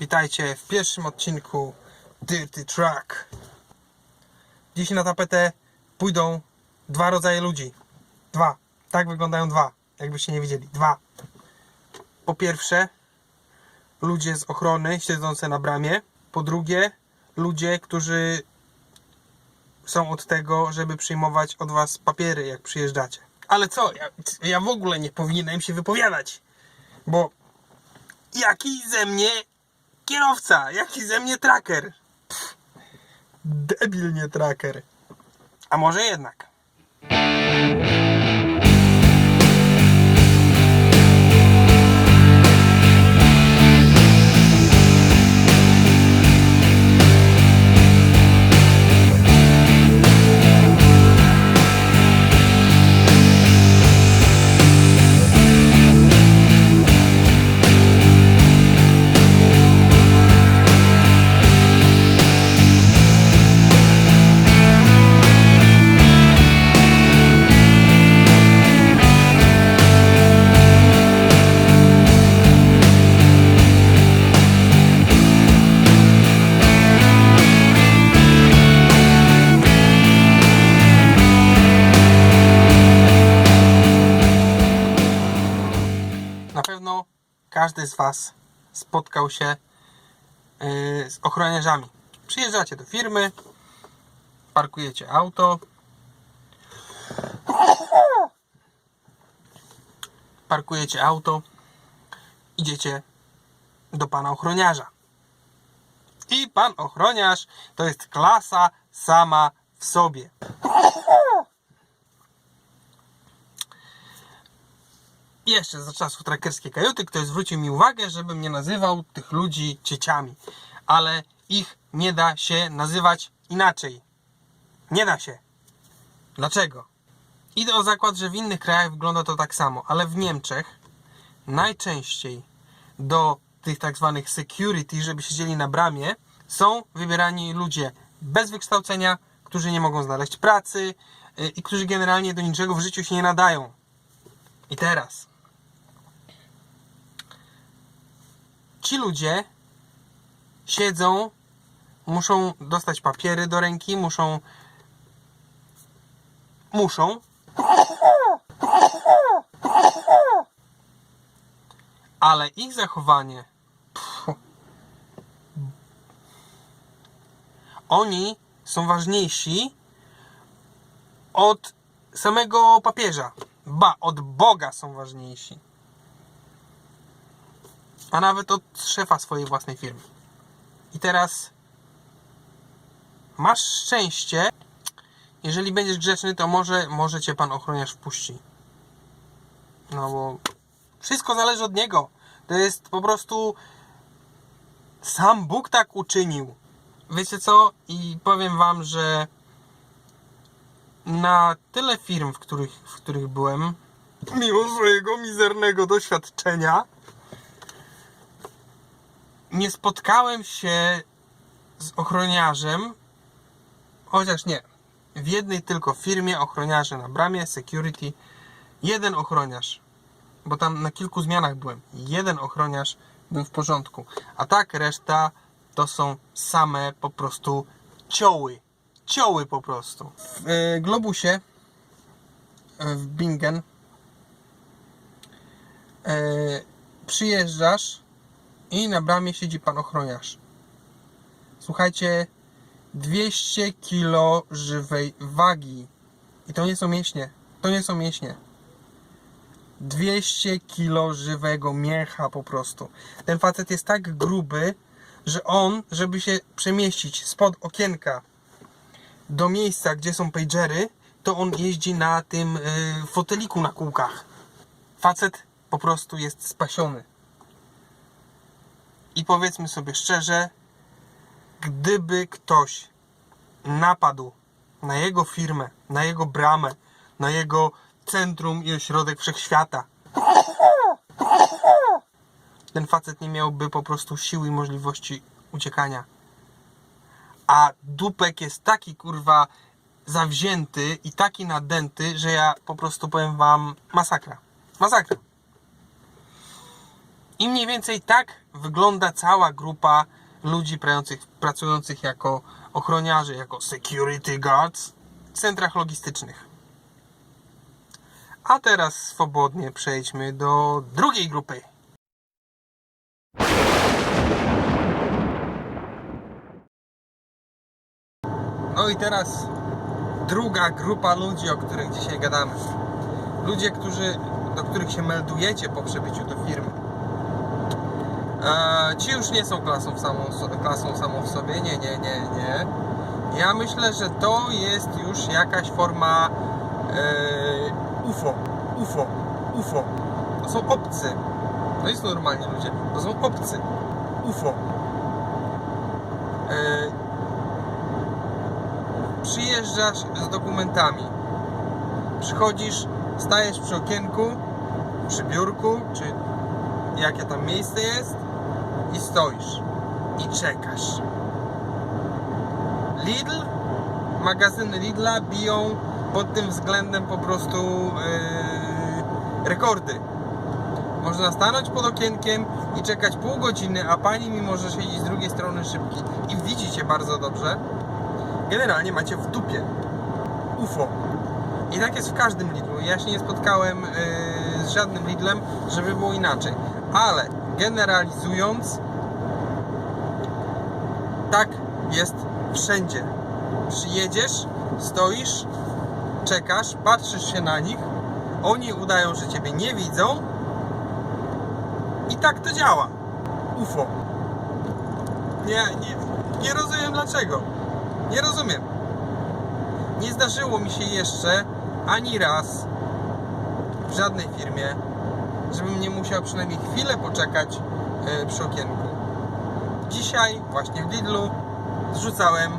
Witajcie w pierwszym odcinku Dirty Truck. Dziś na tapetę pójdą dwa rodzaje ludzi. Dwa. Tak wyglądają dwa. Jakbyście nie widzieli. Dwa. Po pierwsze, ludzie z ochrony siedzące na bramie. Po drugie, ludzie, którzy są od tego, żeby przyjmować od was papiery, jak przyjeżdżacie. Ale co? Ja, ja w ogóle nie powinienem się wypowiadać. Bo jaki ze mnie kierowca? Jaki ze mnie tracker? Pff, debil nie tracker. A może jednak? Każdy z Was spotkał się yy, z ochroniarzami. Przyjeżdżacie do firmy, parkujecie auto. Parkujecie auto, idziecie do pana ochroniarza. I pan ochroniarz to jest klasa sama w sobie. Jeszcze za czasów trackerskiej kajuty ktoś zwrócił mi uwagę, żebym nie nazywał tych ludzi cieciami. Ale ich nie da się nazywać inaczej. Nie da się. Dlaczego? Idę o zakład, że w innych krajach wygląda to tak samo, ale w Niemczech najczęściej do tych tak zwanych security, żeby siedzieli na bramie, są wybierani ludzie bez wykształcenia, którzy nie mogą znaleźć pracy yy, i którzy generalnie do niczego w życiu się nie nadają. I teraz ci ludzie siedzą, muszą dostać papiery do ręki, muszą muszą ale ich zachowanie oni są ważniejsi od samego papieża. Ba, od Boga są ważniejsi. A nawet od szefa swojej własnej firmy. I teraz masz szczęście. Jeżeli będziesz grzeczny, to może, może cię pan ochroniarz wpuści. No bo wszystko zależy od niego. To jest po prostu sam Bóg tak uczynił. Wiecie co? I powiem wam, że na tyle firm, w których, w których byłem, mimo swojego mizernego doświadczenia, nie spotkałem się z ochroniarzem, chociaż nie, w jednej tylko firmie ochroniarze na bramie, security, jeden ochroniarz, bo tam na kilku zmianach byłem, jeden ochroniarz był w porządku, a tak reszta to są same po prostu cioły, cioły po prostu. W e, Globusie e, w Bingen e, przyjeżdżasz i na bramie siedzi pan ochroniarz. Słuchajcie, 200 kilo żywej wagi. I to nie są mięśnie. To nie są mięśnie. 200 kilo żywego mięcha po prostu. Ten facet jest tak gruby, że on, żeby się przemieścić spod okienka do miejsca, gdzie są pagery, to on jeździ na tym y, foteliku na kółkach. Facet po prostu jest spasiony. I powiedzmy sobie szczerze, gdyby ktoś napadł na jego firmę, na jego bramę, na jego centrum i ośrodek wszechświata, ten facet nie miałby po prostu siły i możliwości uciekania. A dupek jest taki kurwa zawzięty i taki nadęty, że ja po prostu powiem wam masakra. Masakra. I mniej więcej tak wygląda cała grupa ludzi pracujących, pracujących jako ochroniarze, jako security guards w centrach logistycznych. A teraz swobodnie przejdźmy do drugiej grupy. No i teraz druga grupa ludzi, o których dzisiaj gadamy. Ludzie, którzy, do których się meldujecie po przybyciu do firmy. Ci już nie są klasą, samą, klasą samą w sobie. Nie, nie, nie, nie. Ja myślę, że to jest już jakaś forma eee, UFO. UFO. UFO. To są obcy. To jest normalni ludzie. To są obcy. UFO. Eee, przyjeżdżasz z dokumentami. Przychodzisz, stajesz przy okienku, przy biurku, czy jakie tam miejsce jest i stoisz i czekasz. Lidl, magazyny Lidla biją pod tym względem po prostu yy, rekordy. Można stanąć pod okienkiem i czekać pół godziny, a pani mimo, że siedzi z drugiej strony szybki i widzicie bardzo dobrze, generalnie macie w dupie UFO. I tak jest w każdym Lidlu. Ja się nie spotkałem yy, z żadnym Lidlem, żeby było inaczej. Ale generalizując, tak jest wszędzie. Przyjedziesz, stoisz, czekasz, patrzysz się na nich, oni udają, że ciebie nie widzą i tak to działa. UFO. Nie, nie, nie rozumiem dlaczego. Nie rozumiem. Nie zdarzyło mi się jeszcze ani raz w żadnej firmie, żebym nie musiał przynajmniej chwilę poczekać e, przy okienku. Dzisiaj, właśnie w Lidlu, zrzucałem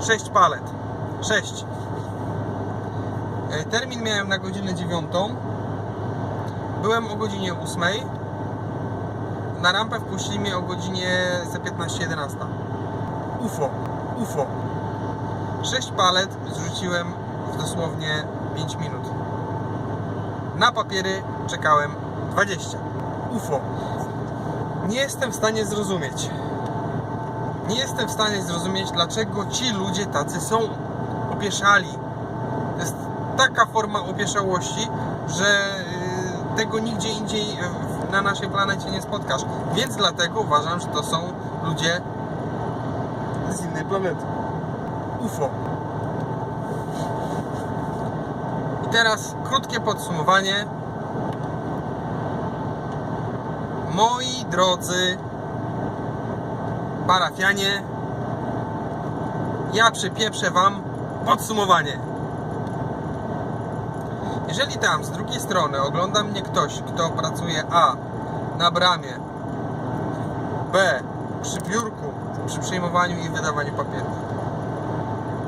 6 palet. 6. E, Termin miałem na godzinę 9. Byłem o godzinie 8. Na rampę wpuścili mnie o godzinie za 15-11. UFO. UFO. 6 palet zrzuciłem w dosłownie 5 minut. Na papiery czekałem 20. UFO. Nie jestem w stanie zrozumieć. Nie jestem w stanie zrozumieć, dlaczego ci ludzie tacy są opieszali. To jest taka forma opieszałości, że yy, tego nigdzie indziej yy, na naszej planecie nie spotkasz. Więc dlatego uważam, że to są ludzie z innej planety. UFO. I teraz krótkie podsumowanie. Moi drodzy parafianie, ja przypieprzę Wam podsumowanie. Jeżeli tam z drugiej strony ogląda mnie ktoś, kto pracuje A na bramie, B przy biurku, przy przyjmowaniu i wydawaniu papierów,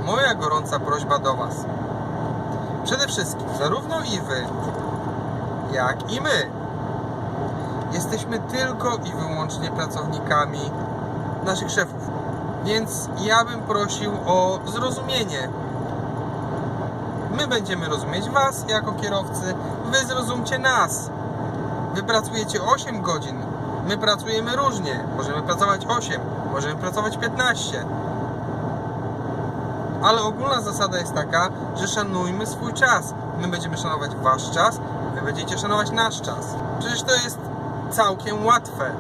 moja gorąca prośba do Was. Przede wszystkim, zarówno i Wy, jak i my, jesteśmy tylko i wyłącznie pracownikami naszych szefów. Więc ja bym prosił o zrozumienie. My będziemy rozumieć Was jako kierowcy, Wy zrozumcie nas. Wy pracujecie 8 godzin, my pracujemy różnie. Możemy pracować 8, możemy pracować 15 ale ogólna zasada jest taka, że szanujmy swój czas. My będziemy szanować wasz czas, wy będziecie szanować nasz czas. Przecież to jest całkiem łatwe.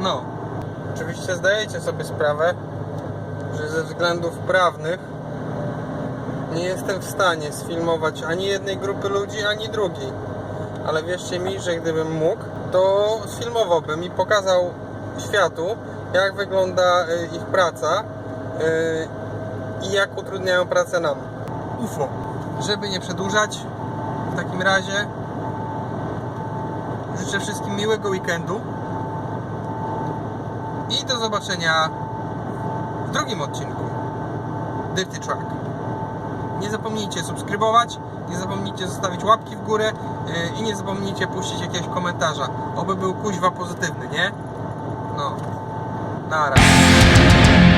No. Oczywiście zdajecie sobie sprawę, że ze względów prawnych nie jestem w stanie sfilmować ani jednej grupy ludzi, ani drugiej. Ale wierzcie mi, że gdybym mógł, to sfilmowałbym i pokazał światu, jak wygląda y, ich praca i jak utrudniają pracę nam. UFO. Żeby nie przedłużać, w takim razie życzę wszystkim miłego weekendu i do zobaczenia w drugim odcinku Dirty Track. Nie zapomnijcie subskrybować, nie zapomnijcie zostawić łapki w górę yy, i nie zapomnijcie puścić jakiegoś komentarza. Oby był kuźwa pozytywny, nie? No. Na razie.